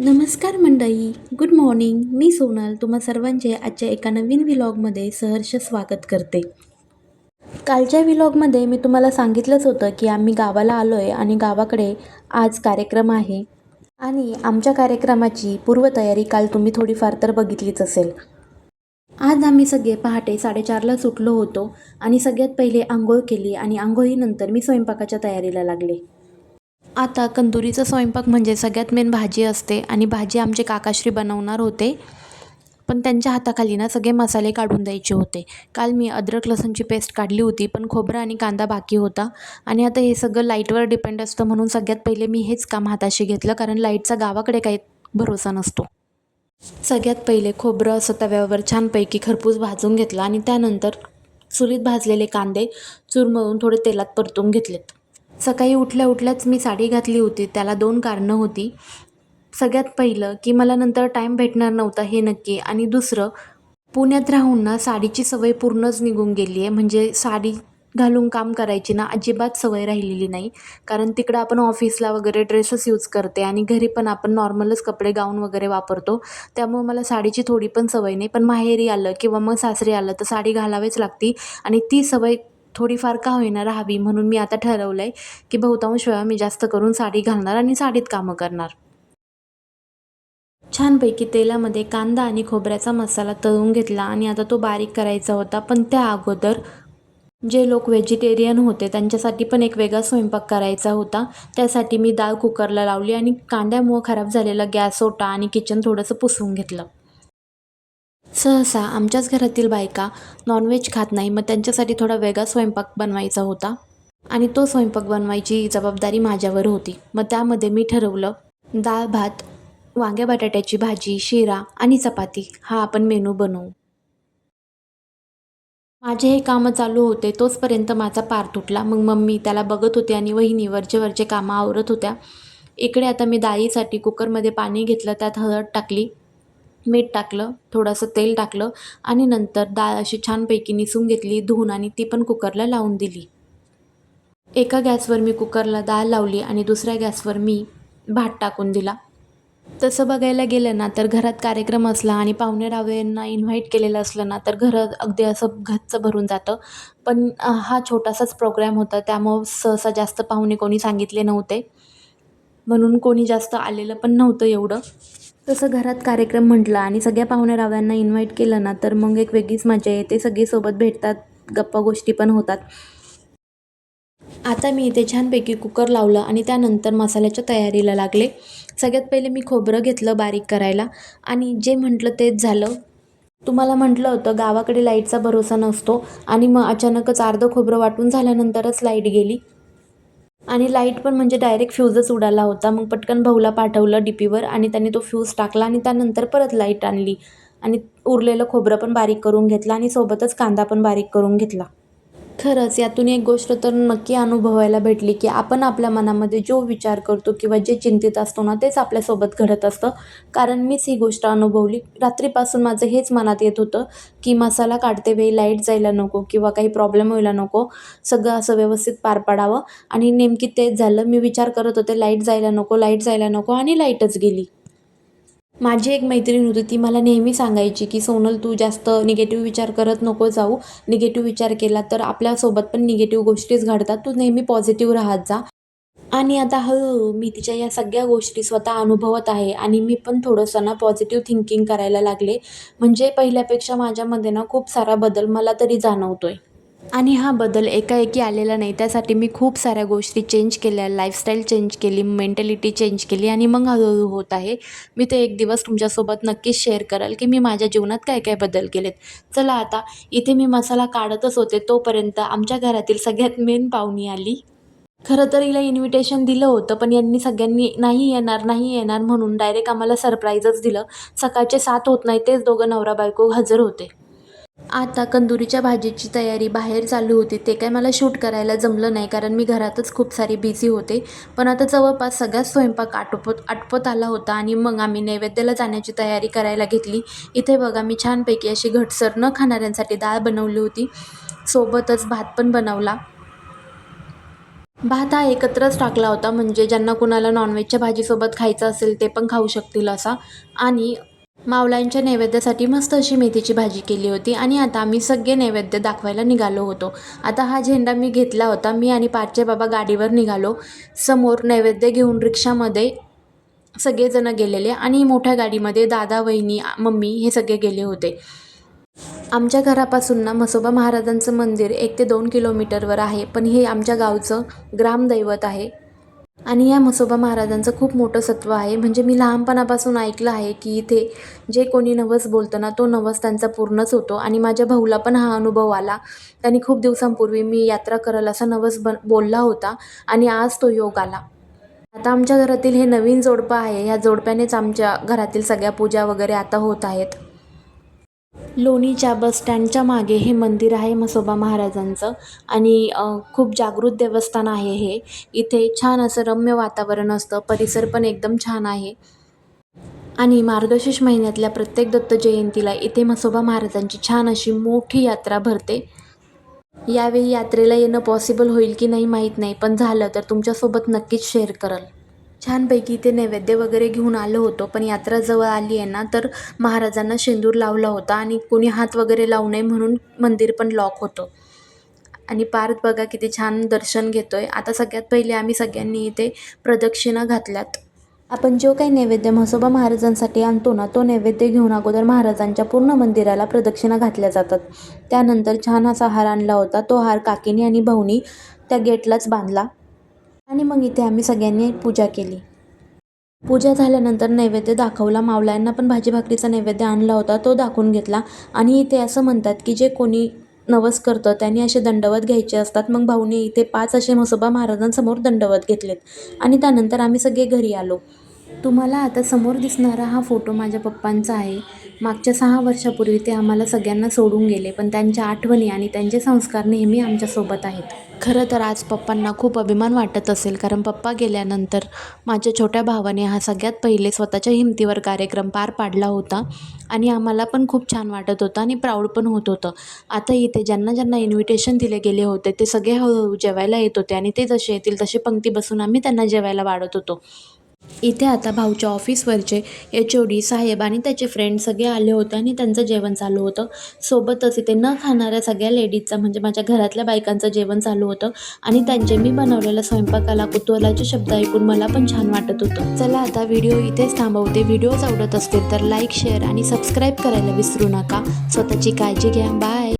Good morning मी सोनल तुम्हा सर्वांचे आजच्या एका नवीन व्लॉगमध्ये सहर्ष स्वागत करते. कालच्या व्लॉगमध्ये मी तुम्हाला सांगितलंच होतं की आम्ही गावाला आलो आहे आणि गावाकडे आज कार्यक्रम आहे. आणि आमच्या कार्यक्रमाची पूर्वतयारी काल तुम्ही थोडीफार तर बघितलीच असेल. आज आम्ही सगळे पहाटे साडेचारला सुटलो होतो आणि सगळ्यात पहिले आंघोळ केली आणि आंघोळीनंतर मी स्वयंपाकाच्या तयारीला लागले. आता कंदुरीचा स्वयंपाक म्हणजे सगळ्यात मेन भाजी असते आणि भाजी आमचे काकाश्री बनवणार होते. पण त्यांच्या हाताखाली ना सगळे मसाले काढून द्यायचे होते. काल मी अद्रक लसूणची पेस्ट काढली होती पण खोबरं आणि कांदा बाकी होता. आणि आता हे सगळं लाईटवर डिपेंड असतं म्हणून सगळ्यात पहिले मी हेच काम हाताशी घेतलं कारण लाईटचा गावाकडे काही भरोसा नसतो. सगळ्यात पहिले खोबरं असं तव्यावर छानपैकी खरपूस भाजून घेतलं आणि त्यानंतर चुलीत भाजलेले कांदे चुरमळून थोडे तेलात परतून घेतलेत. सकाळी उठल्या उठल्याच मी साडी घातली होती. त्याला दोन कारणं होती. सगळ्यात पहिलं की मला नंतर टाईम भेटणार नव्हता हे नक्की. आणि दुसरं पुण्यात राहून ना साडीची सवय पूर्णच निघून गेली आहे म्हणजे साडी घालून काम करायची ना अजिबात सवय राहिलेली नाही. कारण तिकडं आपण ऑफिसला वगैरे ड्रेसेस यूज करते आणि घरी पण आपण नॉर्मलच कपडे गाऊन वगैरे वापरतो. त्यामुळे मला साडीची थोडी पण सवय नाही. पण माहेरी आलं किंवा मग सासरी आलं तर साडी घालावीच लागती. आणि ती सवय थोडीफार का होईना राहावी म्हणून मी आता ठरवलं आहे की बहुतांश वेळा मी जास्त करून साडी घालणार आणि साडीत कामं करणार. छानपैकी तेलामध्ये कांदा आणि खोबऱ्याचा मसाला तळून घेतला आणि आता तो बारीक करायचा होता पण त्या अगोदर जे लोक व्हेजिटेरियन होते त्यांच्यासाठी पण एक वेगळा स्वयंपाक करायचा होता. त्यासाठी मी डाळ कुकरला लावली आणि कांद्यामुळं खराब झालेला गॅस ओटा आणि किचन थोडंसं पुसवून घेतलं. सहसा आमच्याच घरातील बायका नॉनव्हेज खात नाही मग त्यांच्यासाठी थोडा वेगळा स्वयंपाक बनवायचा होता. आणि तो स्वयंपाक बनवायची जबाबदारी माझ्यावर होती. मग त्यामध्ये मी ठरवलं डाळ भात वांग्या बटाट्याची भाजी शिरा आणि चपाती हा आपण मेनू बनवू. माझे हे कामं चालू होते तोचपर्यंत माझा पार तुटला. मग मम्मी त्याला बघत होती आणि वहिनी वरचे वरचे कामं आवरत होत्या. इकडे आता मी डाळीसाठी कुकरमध्ये पाणी घेतलं त्यात हळद टाकली. मीठ टाकलं थोडंसं तेल टाकलं आणि नंतर डाळ अशी छानपैकी निसून घेतली धुवून आणि ती पण कुकरला लावून दिली. एका गॅसवर मी कुकरला डाळ लावली आणि दुसऱ्या गॅसवर मी भात टाकून दिला. तसं बघायला गेलं ना तर घरात कार्यक्रम असला आणि पाहुणे रावेंना इन्व्हाइट केलेलं असलं ना तर घरं अगदी असं घच्चं भरून जातं. पण हा छोटासाच प्रोग्राम होता त्यामुळं सहसा जास्त पाहुणे कोणी सांगितले नव्हते. म्हणून कोणी जास्त आलेलं पण नव्हतं एवढं. तसं घरात कार्यक्रम म्हटलं आणि सगळ्या पाहुण्याराव्यांना इन्व्हाइट केलं ना तर मग एक वेगळीच मजा येते. सगळे सोबत भेटतात गप्पा गोष्टी पण होतात. आता मी इथे छानपैकी कुकर लावलं आणि त्यानंतर मसाल्याच्या तयारीला लागले. सगळ्यात पहिले मी खोबरं घेतलं बारीक करायला आणि जे म्हटलं तेच झालं. तुम्हाला म्हटलं होतं गावाकडे लाईटचा भरोसा नसतो आणि मग अचानकच अर्धं खोबरं वाटून झाल्यानंतरच लाइट गेली. आणि लाइट पण म्हणजे डायरेक्ट फ्यूजच उडाला होता. मग पटकन भाऊला पाठवलं डी पीवर आणि त्याने तो फ्यूज टाकला आणि त्यानंतर परत लाइट आणली. आणि उरलेलं खोबरं पण बारीक करून घेतलं आणि सोबतच कांदा पण बारीक करून घेतला. खरंच यातून एक गोष्ट तर नक्की अनुभवायला भेटली की आपण आपल्या मनामध्ये जो विचार करतो किंवा जे चिंतित असतो ना तेच आपल्यासोबत घडत असतं. कारण मीच ही गोष्ट अनुभवली. रात्रीपासून माझं हेच मनात येत होतं की मसाला काढते वेळी लाइट जायला नको किंवा काही प्रॉब्लेम व्हायला नको. सगळं असं व्यवस्थित पार पाडावं. आणि नेमकी तेच झालं. मी विचार करत होते लाइट जायला नको लाइट जायला नको आणि लाईटच गेली. माझी एक मैत्रीण होती ती मला नेहमी सांगायची की सोनल तू जास्त निगेटिव्ह विचार करत नको जाऊ. निगेटिव्ह विचार केला तर आपल्यासोबत पण निगेटिव्ह गोष्टीच घडतात. तू नेहमी पॉझिटिव्ह राहत जा. आणि आता हळूहळू मी तिच्या या सगळ्या गोष्टी स्वतः अनुभवत आहे आणि मी पण थोडंसं ना पॉझिटिव्ह थिंकिंग करायला लागले. म्हणजे पहिल्यापेक्षा माझ्यामध्ये ना खूप सारा बदल मला तरी जाणवतो आहे आणि हा बदल एकाएकी आलेला नाही. त्यासाठी मी खूप साऱ्या गोष्टी चेंज केल्या. लाईफस्टाईल चेंज केली मेंटॅलिटी चेंज केली आणि मग हळूहळू होत आहे. मी ते एक दिवस तुमच्यासोबत नक्कीच शेअर कराल की मी माझ्या जीवनात काय काय बदल केलेत. चला आता इथे मी मसाला काढतच होते. तोपर्यंत आमच्या घरातील सगळ्यात मेन पाहुणी आली. खरं तर हिला इन्व्हिटेशन दिलं होतं पण यांनी सगळ्यांनी नाही येणार नाही येणार म्हणून डायरेक्ट आम्हाला सरप्राईजच दिलं. सकाळचे सात होत नाही तेच दोघं नवरा बायको हजर होते. आता कंदुरीच्या भाजीची तयारी बाहेर चालू होती. ते काय मला शूट करायला जमलं नाही कारण मी घरातच खूप सारी बिझी होते. पण आता जवळपास सगळाच स्वयंपाक आटोपत आटपत आला होता आणि मग आम्ही नैवेद्याला जाण्याची तयारी करायला घेतली. इथे बघा मी छानपैकी अशी घटसर न खाणाऱ्यांसाठी डाळ बनवली होती. सोबतच भात पण बनवला. भात हा एकत्रच टाकला होता म्हणजे ज्यांना कुणाला नॉनव्हेजच्या भाजीसोबत खायचं असेल ते पण खाऊ शकतील असा. आणि मावलांच्या नैवेद्यासाठी मस्त अशी मेथीची भाजी केली होती आणि आता आम्ही सगळे नैवेद्य दाखवायला निघालो होतो. आता हा झेंडा मी घेतला होता. मी आणि पाचचे बाबा गाडीवर निघालो. समोर नैवेद्य घेऊन रिक्षामध्ये सगळेजण गेलेले आणि मोठ्या गाडीमध्ये दादा वहिनी मम्मी हे सगळे गेले होते. आमच्या घरापासून ना म्हसोबा महाराजांचं मंदिर एक ते दोन किलोमीटरवर आहे. पण हे आमच्या गावचं ग्रामदैवत आहे. आणि या म्हसोबा महाराजांचं खूप मोठं सत्व आहे. म्हणजे मी लहानपणापासून ऐकलं आहे की इथे जे कोणी नवस बोलतं ना तो नवस त्यांचा पूर्णच होतो. आणि माझ्या भाऊला पण हा अनुभव आला. त्यांनी खूप दिवसांपूर्वी मी यात्रा करल असा नवस बन बोलला होता आणि आज तो योग आला. आता आमच्या घरातील हे नवीन जोडपं आहे. ह्या जोडप्यानेच आमच्या घरातील सगळ्या पूजा वगैरे आता होत आहेत. लोणीच्या बसस्टँडच्या मागे हे मंदिर आहे म्हसोबा महाराजांचं आणि खूप जागृत देवस्थान आहे हे. इथे छान असं रम्य वातावरण असतं परिसर पण एकदम छान आहे. आणि मार्गशीर्ष महिन्यातल्या प्रत्येक दत्त जयंतीला इथे म्हसोबा महाराजांची छान अशी मोठी यात्रा भरते. यावेळी यात्रेला येणं पॉसिबल होईल की नाही माहीत नाही पण झालं तर तुमच्यासोबत नक्कीच शेअर करल. छानपैकी इथे नैवेद्य वगैरे घेऊन आलो होतो पण यात्रा जवळ आली आहे ना तर महाराजांना शेंदूर लावला होता आणि कोणी हात वगैरे लावू नये म्हणून मंदिर पण लॉक होतं. आणि पार्थ बघा किती छान दर्शन घेतोय. आता सगळ्यात पहिले आम्ही सगळ्यांनी इथे प्रदक्षिणा घातल्यात. आपण जो काही नैवेद्य म्हसोबा महाराजांसाठी आणतो ना तो नैवेद्य घेऊन अगोदर महाराजांच्या पूर्ण मंदिराला प्रदक्षिणा घातल्या जातात. त्यानंतर छान असा हार आणला होता. तो हार काकीने आणि भाऊनी त्या गेटलाच बांधला. आणि मग इथे आम्ही सगळ्यांनी पूजा केली. पूजा झाल्यानंतर नैवेद्य दाखवला. मावळ्यांना पण भाजी भाकरीचा नैवेद्य आणला होता. तो दाखवून घेतला. आणि इथे असं म्हणतात की जे कोणी नवस करतं त्यांनी असे दंडवत घ्यायचे असतात. मग भाऊने इथे पाच असे म्हसोबा महाराजांसमोर दंडवत घेतलेत. आणि त्यानंतर आम्ही सगळे घरी आलो. तुम्हाला आता समोर दिसणारा हा फोटो माझ्या पप्पांचा आहे. मागच्या सहा वर्षापूर्वी ते आम्हाला सगळ्यांना सोडून गेले पण त्यांच्या आठवणी आणि त्यांचे संस्कार नेहमी आमच्यासोबत आहेत. खरं तर आज पप्पांना खूप अभिमान वाटत असेल कारण पप्पा गेल्यानंतर माझ्या छोट्या भावाने हा सगळ्यात पहिले स्वतःच्या हिमतीवर कार्यक्रम पार पाडला होता आणि आम्हाला पण खूप छान वाटत होतं आणि प्राऊड पण होत होतं. आता इथे ज्यांना ज्यांना इन्व्हिटेशन दिले गेले होते ते सगळे हळूहळू जेवायला येत होते आणि ते जसे येतील तसे पंक्ती बसून आम्ही त्यांना जेवायला वाढत होतो. इथे आता भाऊच्या ऑफिसवरचे एच ओ डी साहेब आणि त्याचे फ्रेंड सगळे आले होते आणि त्यांचं जेवण चालू होतं. सोबतच इथे न खाणाऱ्या सगळ्या लेडीजचं म्हणजे माझ्या घरातल्या बायकांचं जेवण चालू होतं आणि त्यांचे मी बनवलेल्या स्वयंपाकाला कुतूहलाचे शब्द ऐकून मला पण छान वाटत होतं. चला आता व्हिडिओ इथेच थांबवते. व्हिडिओज आवडत असतील तर लाईक शेअर आणि सबस्क्राईब करायला विसरू नका. स्वतःची काळजी घ्या. बाय